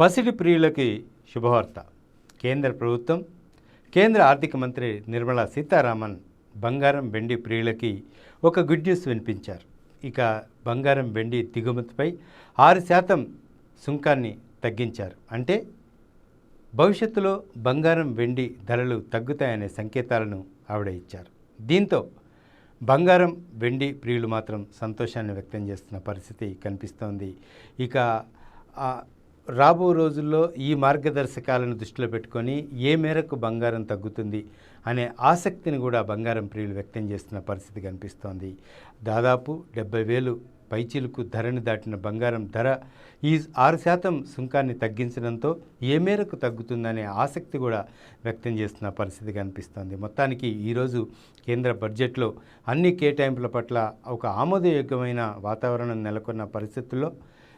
పసిడి ప్రియులకి శుభవార్త. కేంద్ర ప్రభుత్వం కేంద్ర ఆర్థిక మంత్రి నిర్మలా సీతారామన్ బంగారం వెండి ప్రియులకి ఒక గుడ్ న్యూస్ వినిపించారు. ఇక బంగారం వెండి దిగుమతిపై ఆరు శాతం సుంకాన్ని తగ్గించారు. అంటే భవిష్యత్తులో బంగారం వెండి ధరలు తగ్గుతాయనే సంకేతాలను ఆవిడ ఇచ్చారు. దీంతో బంగారం వెండి ప్రియులు మాత్రం సంతోషాన్ని వ్యక్తం చేస్తున్న పరిస్థితి కనిపిస్తోంది. ఇక రాబో రోజుల్లో ఈ మార్గదర్శకాలను దృష్టిలో పెట్టుకొని ఏ మేరకు బంగారం తగ్గుతుంది అనే ఆసక్తిని కూడా బంగారం ప్రియులు వ్యక్తం చేస్తున్న పరిస్థితి కనిపిస్తోంది. దాదాపు డెబ్బై వేలు పైచీలకు ధరని దాటిన బంగారం ధర ఈ ఆరు శాతం సుంకాన్ని తగ్గించడంతో ఏ మేరకు తగ్గుతుందనే ఆసక్తి కూడా వ్యక్తం చేస్తున్న పరిస్థితి కనిపిస్తోంది. మొత్తానికి ఈరోజు కేంద్ర బడ్జెట్లో అన్ని కేటాయింపుల పట్ల ఒక ఆమోదయోగ్యమైన వాతావరణం నెలకొన్న పరిస్థితుల్లో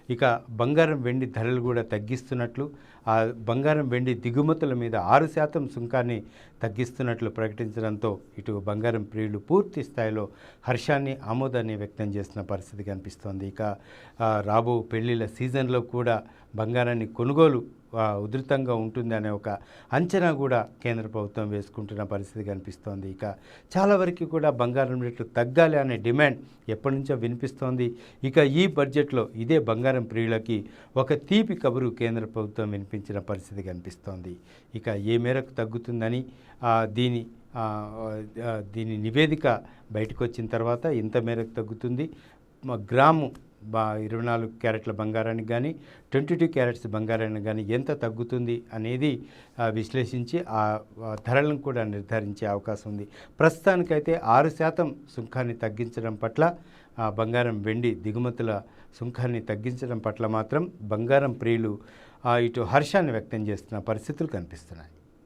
ఇక బంగారం వెండి ధరలు కూడా తగ్గిస్తున్నట్లు ఆ బంగారం వెండి దిగుమతుల మీద ఆరు శాతం సుంకాన్ని తగ్గిస్తున్నట్లు ప్రకటించడంతో ఇటు బంగారం ప్రియులు పూర్తి స్థాయిలో హర్షాన్ని ఆమోదాన్ని వ్యక్తం చేస్తున్న పరిస్థితి కనిపిస్తోంది. ఇక రాబో పెళ్ళిళ్ళ సీజన్లో కూడా బంగారాన్ని కొనుగోలు ఉధృతంగా ఉంటుంది అనే ఒక అంచనా కూడా కేంద్ర ప్రభుత్వం వేసుకుంటున్న పరిస్థితి కనిపిస్తోంది ఇక చాలా వరకు కూడా బంగారం రేట్లు తగ్గాలి అనే డిమాండ్ ఎప్పటి నుంచో వినిపిస్తోంది. ఇక ఈ బడ్జెట్లో ఇదే బంగారం ప్రియులకి ఒక తీపి కబురు కేంద్ర ప్రభుత్వం వినిపించిన పరిస్థితి కనిపిస్తోంది ఇక ఏ మేరకు తగ్గుతుందని దీని దీని నివేదిక బయటకు వచ్చిన తర్వాత ఇంత మేరకు తగ్గుతుంది. గ్రాము బా ఇరవై నాలుగు క్యారెట్ల బంగారానికి కానీ ట్వంటీ టూ క్యారెట్స్ బంగారానికి కానీ ఎంత తగ్గుతుంది అనేది విశ్లేషించి ఆ ధరలను కూడా నిర్ధారించే అవకాశం ఉంది. ప్రస్తుతానికైతే ఆరు శాతం సుంకాన్ని తగ్గించడం పట్ల ఆ, బంగారం వెండి దిగుమతుల సుంకాన్ని తగ్గించడం పట్ల మాత్రం బంగారం ప్రియులు ఇటు హర్షాన్ని వ్యక్తం చేస్తున్న పరిస్థితులు కనిపిస్తున్నాయి.